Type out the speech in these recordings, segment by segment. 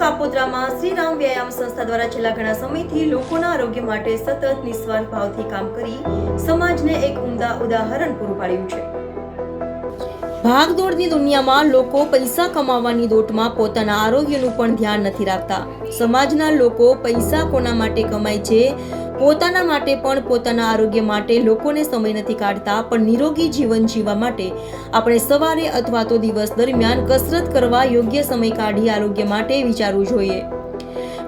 કાપોદ્રામાં શ્રીરામ વ્યાયામ સંસ્થા દ્વારા છેલ્લા ઘણા સમયથી લોકોના આરોગ્ય માટે સતત નિસ્વાર્થ ભાવથી કામ કરી સમાજને એક ઉમદા ઉદાહરણ પૂરું પાડ્યું છે. ભાગદોડની દુનિયામાં લોકો પૈસા કમાવાની દોટમાં પોતાના આરોગ્યનું પણ ધ્યાન નથી રાખતા. સમાજના લોકો પૈસા કોના માટે કમાય છે? પોતાના માટે પણ પોતાના આરોગ્ય માટે લોકોને સમય નથી કાઢતા, પણ નિરોગી જીવન જીવવા માટે આપણે સવારે અથવા તો દિવસ દરમિયાન કસરત કરવા યોગ્ય સમય કાઢી આરોગ્ય માટે વિચારવું જોઈએ.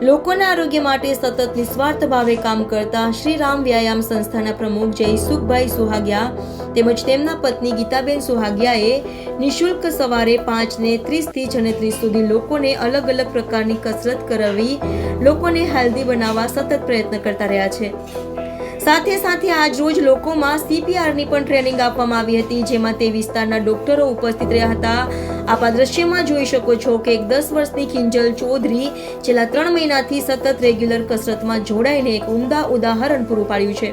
લોકોના આરોગ્ય માટે સતત નિસ્વાર્થ ભાવે કામ કરતા શ્રી રામ વ્યાયામ સંસ્થાના પ્રમુખ જયસુખભાઈ સુહાગિયા તેમજ તેમના પત્ની ગીતાબેન સુહાગિયાએ નિઃશુલ્ક સવારે પાંચને ત્રીસથી છને ત્રીસ સુધી લોકોને અલગ અલગ પ્રકારની કસરત કરાવી લોકોને હેલ્ધી બનાવવા સતત પ્રયત્ન કરતા રહ્યા છે. સાથે સાથે આજ રોજ લોકોમાં સીપીઆરની પણ ટ્રેનિંગ આપવામાં આવી હતી, જેમાં તે વિસ્તારના ડોક્ટરો ઉપસ્થિત રહ્યા હતા. આપ આ દ્રશ્યમાં જોઈ શકો છો કે એક દસ વર્ષની કિંજલ ચૌધરી છેલ્લા ત્રણ મહિનાથી સતત રેગ્યુલર કસરતમાં જોડાઈને એક ઉમદા ઉદાહરણ પૂરું પાડ્યું છે.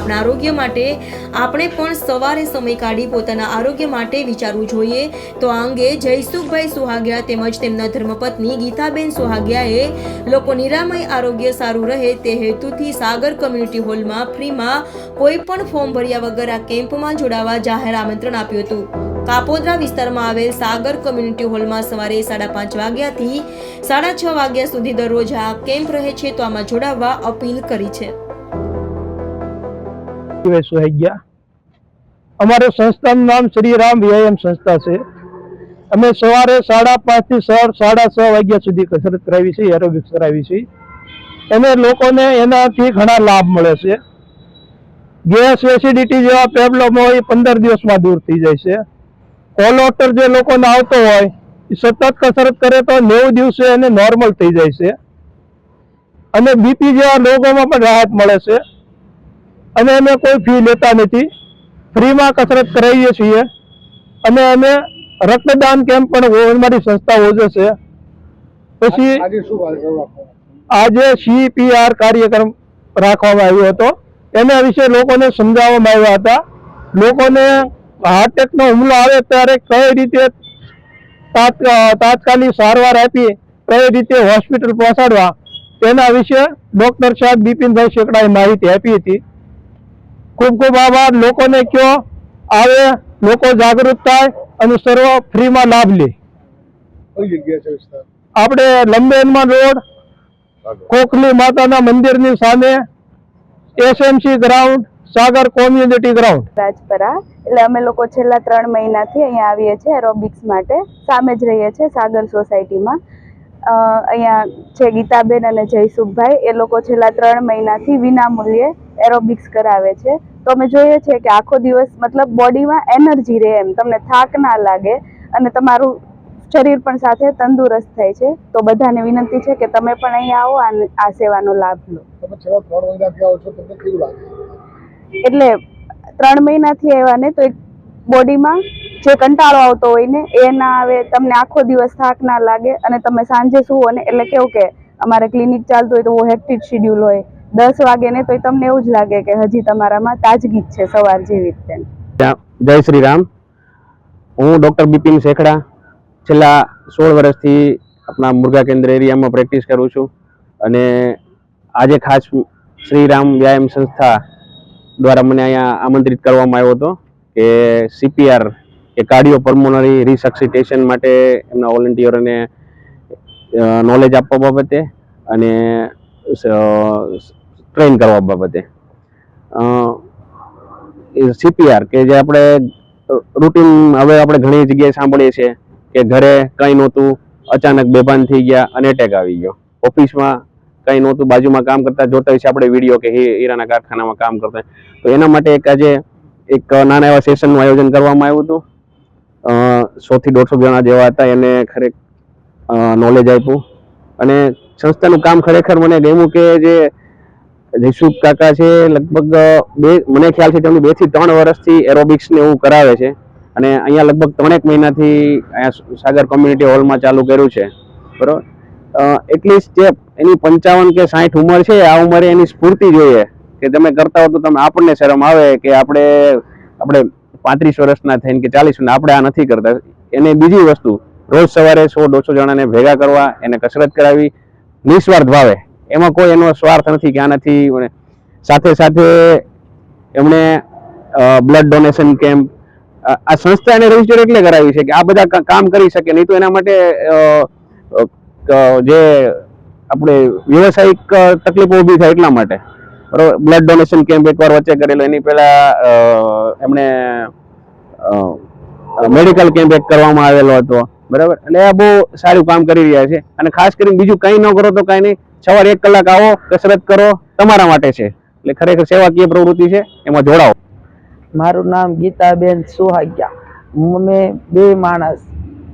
આપણા આરોગ્ય માટે આપણે પણ સવારે સમય કાઢી પોતાના આરોગ્ય માટે વિચારવું જોઈએ. તો આ અંગે જયસુખભાઈ સુહાગિયા તેમજ તેમના ધર્મપત્ની ગીતાબેન સુહાગિયાએ લોકો નિરામય આરોગ્ય સારું રહે તે હેતુથી સાગર કમ્યુનિટી હોલમાં ફ્રીમાં કોઈ પણ ફોર્મ ભર્યા વગર આ કેમ્પમાં જોડાવા જાહેર આમંત્રણ આપ્યું હતું. કાપોદ્રા વિસ્તારમાં આવેલ સાગર કમ્યુનિટી હોલમાં સવારે સાડા પાંચ વાગ્યાથી સાડા છ વાગ્યા સુધી દરરોજ આ કેમ્પ રહે છે, તો આમાં જોડાવવા અપીલ કરી છે. અમારું સંસ્થાનું નામ શ્રી રામ વ્યાયામ સંસ્થા છે. અમે સવારે સાડા પાંચથી સર સાડા છ વાગ્યા સુધી કસરત કરાવી છે એરોબિક્સ કરાવી છે. અને લોકોને એનાથી ઘણા લાભ મળે છે. ગેસ એસિડિટી જેવા પ્રોબ્લેમ હોય પંદર દિવસમાં દૂર થઈ જાય છે. કોલોટર જે લોકોને આવતો હોય એ સતત કસરત કરે તો નેવું દિવસે એને નોર્મલ થઈ જાય છે. અને બીપી જેવા રોગોમાં પણ રાહત મળે છે. અને અમે કોઈ ફી લેતા નથી. ફ્રીમાં કસરત કરાવીએ છીએ. અને અમે રક્તદાન કેમ્પ પણ અમારી સંસ્થા યોજે છે. પછી આજે સીપીઆર કાર્યક્રમ રાખવામાં આવ્યો હતો. એના વિશે લોકોને સમજાવવામાં આવ્યા હતા. લોકોને હાર્ટ એટેકનો હુમલો આવે ત્યારે કઈ રીતે તાત્કાલિક સારવાર આપી કઈ રીતે હોસ્પિટલ પહોંચાડવા તેના વિશે ડોક્ટર સાહેબ બિપિનભાઈ શેકડાએ માહિતી આપી હતી. ખૂબ ખૂબ આભાર. લોકોને કયો? આવે લોકો જાગૃત થાય અને સર્વ ફ્રીમાં લાભ લે. આપણે લંબેનમાં રોડ કોકલી માતાના મંદિરની સામે SMC ground Sagar community ground. Rajpara. એટલે અમે લોકો છેલ્લા ત્રણ મહિનાથી અહીંયા આવીએ છીએ એરોબિક્સ માટે. સામે જ રહીએ છીએ સાગર સોસાયટીમાં. અહીંયા છે ગીતાબેન અને જયસુખભાઈ. એ લોકો છેલ્લા ત્રણ મહિનાથી વિના મૂલ્યે એરોબિક્સ કરાવે છે. તો અમે જોઈએ છીએ કે આખો દિવસ મતલબ બોડીમાં એનર્જી રહે એમ. તમને થાક ના લાગે અને તમારું શરીર પણ સાથે તંદુરસ્ત થાય છે. તો બધાને વિનંતી છે કે તમે પણ અહીંયા આવો આ સેવાનો લાભ લો. તમે છેલ્લા ત્રણ મહિનાથી આવો છો તમને કેવું લાગે? એટલે ત્રણ મહિનાથી આવ્યા ને તો બોડીમાં જે કંટાળો આવતો હોય ને, એ ના આવે, તમને આખો દિવસ થાક ના લાગે અને તમે સાંજે સુવો ને, એટલે કેવું કે અમારે ક્લિનિક ચાલતું હોય તો બહુ હેક્ટિક શિડ્યુલ હોય. દસ વાગે ને તો તમને એવું જ લાગે કે હજી તમારામાં તાજગી છે સવાર જેવી રીતે. જય શ્રી રામ. હું ડૉક્ટર બિપિન શેખડા છેલ્લા સોળ વર્ષથી આપણા મુર્ગા કેન્દ્ર એરિયામાં પ્રેક્ટિસ કરું છું અને આજે ખાસ શ્રીરામ વ્યાયામ સંસ્થા દ્વારા મને અહીંયા આમંત્રિત કરવામાં આવ્યો હતો કે સીપીઆર કે કાર્ડિયો પર્મોનરી રિસક્સિટેશન માટે એમના વોલન્ટિયરોને નોલેજ આપવા બાબતે અને ટ્રેન કરવા બાબતે. સીપીઆર કે જે આપણે રૂટીન હવે આપણે ઘણી જગ્યાએ સાંભળીએ છીએ કે ઘરે કંઈ નહોતું, અચાનક બેભાન થઈ ગયા, અને એટેક આવી ગયો. ઓફિસમાં કંઈ નહોતું, બાજુમાં કામ કરતા જોતા હોય આપણે વીડિયો કે હીરાના કારખાનામાં કામ કરતા તો એના માટે એક આજે એક નાના એવા સેશનનું આયોજન કરવામાં આવ્યું હતું. સો થી દોઢસો જણા જેવા હતા, એને ખરેખ નોલેજ આપ્યું. અને સંસ્થાનું કામ ખરેખર મને ગમ્યું કે જે જયસુખ કાકા છે, લગભગ બે, મને ખ્યાલ છે તેમની બેથી ત્રણ વર્ષથી એરોબિક્સ ને એવું કરાવે છે. અને અહીંયા લગભગ ત્રણેક મહિનાથી અહીંયા સાગર કોમ્યુનિટી હોલમાં ચાલુ કર્યું છે. બરોબર? એટલીસ્ટ જે એની પંચાવન કે સાઠ ઉંમર છે, આ ઉંમરે એની સ્ફૂર્તિ જોઈએ. કે તમે કરતા હો તો તમે આપણને શરમ આવે કે આપણે આપણે પાંત્રીસ વર્ષના થઈને કે ચાલીસ આપણે આ નથી કરતા. એને બીજી વસ્તુ, રોજ સવારે સો, દોઢસો જણાને ભેગા કરવા, એને કસરત કરાવી, નિસ્વાર્થ ભાવે. એમાં કોઈ એનો સ્વાર્થ નથી કે આનાથી સાથે સાથે એમણે બ્લડ ડોનેશન કેમ્પ આ સંસ્થા એને રજિસ્ટર એટલે કરાવી છે કે આ બધા કામ કરી શકે. નહીં તો એના માટે જે આપણે વ્યવસાયિક તકલીફો ઊભી થાય એટલા માટે. બરોબર? બ્લડ ડોનેશન કેમ્પ એકવાર વચ્ચે કરેલો, એની પહેલા એમણે મેડિકલ કેમ્પ એક કરવામાં આવેલો હતો. બરાબર? એટલે આ બહુ સારું કામ કરી રહ્યા છે. અને ખાસ કરીને બીજું કંઈ ન કરો તો કંઈ નહીં. સવારે એક કલાક આવો, કસરત કરો, તમારા માટે છે. એટલે ખરેખર સેવાકીય પ્રવૃત્તિ છે, એમાં જોડાઓ. મારું નામ ગીતાબેન સુહાગ્યા. અમે બે માણસ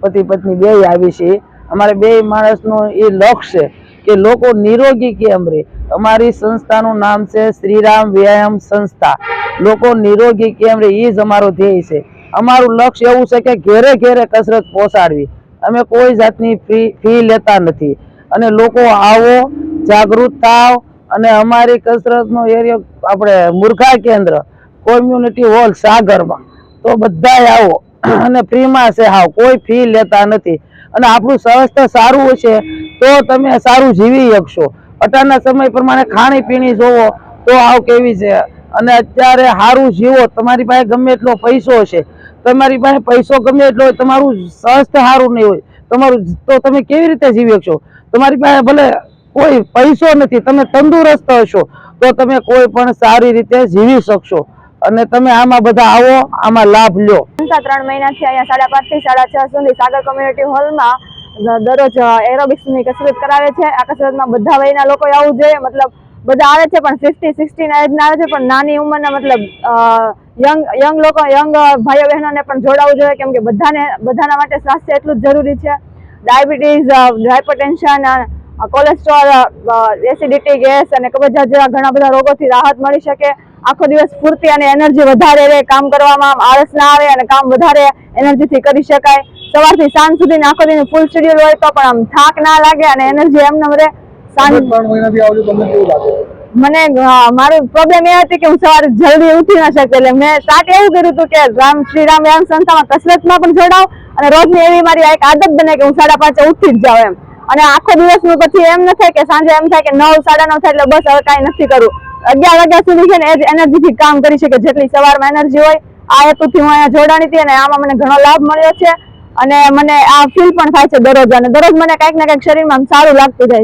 પતિ પત્ની બે આવી છે અમારે બે માણસનો એ લક્ષ્ય છે કે લોકો નિરોગી કેમ રહે? અમારી સંસ્થાનું નામ છે શ્રીરામ વ્યાયામ સંસ્થા. લોકો નિરોગી કેમ રહે? એ જ અમારો ધ્યેય છે. અમારું લક્ષ્ય એવું છે કે ઘેરે ઘેરે કસરત પહોંચાડવી. અમે કોઈ જાતની ફી ફી લેતા નથી. અને લોકો આવો, જાગૃત થાવ અને અમારી કસરતનો એરિયો આપણે મૂર્ખા કેન્દ્ર, કોમ્યુનિટી હોલ સાગરમાં. તો બધાય આવો. અને ફ્રીમાં છે હાવ. કોઈ ફી લેતા નથી. અને આપણું સ્વાસ્થ્ય સારું હશે તો તમે સારું જીવી શકશો. અત્યારના સમય પ્રમાણે ખાણી પીણી જોવો તો આવ કેવી છે. અને અત્યારે સારું જીવો, તમારી પાસે ગમે એટલો પૈસો છે તમારી પાસે પૈસો ગમે એટલો હોય, તમારું સ્વાસ્થ્ય સારું નહીં હોય, તમારું તો તમે કેવી રીતે જીવી શકશો? તમારી પાસે ભલે કોઈ પૈસો નથી, તમે તંદુરસ્ત હશો, તો તમે કોઈ પણ સારી રીતે જીવી શકશો. અને તમે આમાં બધા આવો, આમાં લાભ લો ત્રણ મહિનાથી અહીંયા સાડા પાંચથી સાડા છ સુધી સાગર કોમ્યુનિટી હોલમાં દરરોજ એરોબિક્સની કસરત કરાવે છે. આ કસરતમાં બધા વયના લોકો આવવું જોઈએ. મતલબ બધા આવે છે, પણ ફિફ્ટી સિક્સટી ના એજના આવે છે, પણ નાની ઉંમરના મતલબ યંગ યંગ લોકો યંગ ભાઈઓ બહેનોને પણ જોડાવવું જોઈએ. કેમ કે બધાને, બધાના માટે સ્વાસ્થ્ય એટલું જ જરૂરી છે. Diabetes hypertension cholesterol acidity gas અને કબજિયાત જેવા ઘણા બધા રોગોથી રાહત મળી શકે. આખો દિવસ સ્ફૂર્તિ અને એનર્જી વધારે રહે કામ કરવામાં આળસ ના આવે અને કામ વધારે એનર્જીથી કરી શકાય. સવારથી સાંજ સુધી આખો દિન ફૂલ શેડ્યુલ હોય તો પણ આમ થાક ના લાગે અને એનર્જી એમને રહે સાંજ મને મારો પ્રોબ્લેમ એ હતી કે હું સવારે જલ્દી ઉઠી ન શકતી એટલે મેં સ્ટાર્ટ એવું કર્યું હતું કે રામ શ્રી રામ રામ સંસ્થામાં કસરતમાં પણ જોડાવ અને રોજની એવી મારી એક આદત બને કે હું સાડા પાંચે ઉઠી જ જાઉં એમ. અને આખો દિવસનું પછી એમ ન થાય કે સાંજે એમ થાય કે નવ સાડા નવ થાય એટલે બસ હવે કાંઈ નથી કરવું અગિયાર વાગ્યા સુધી છે ને એ એનર્જી થી કામ કરી શકે, જેટલી સવારમાં એનર્જી હોય, આ હેતુથી હું અહીંયા જોડાણી હતી અને આમાં મને ઘણો લાભ મળ્યો છે. અને મને આ ફીલ પણ થાય છે દરરોજ, અને દરરોજ મને કાંઈક ને કાંઈક શરીરમાં સારું લાગતું જાય છે.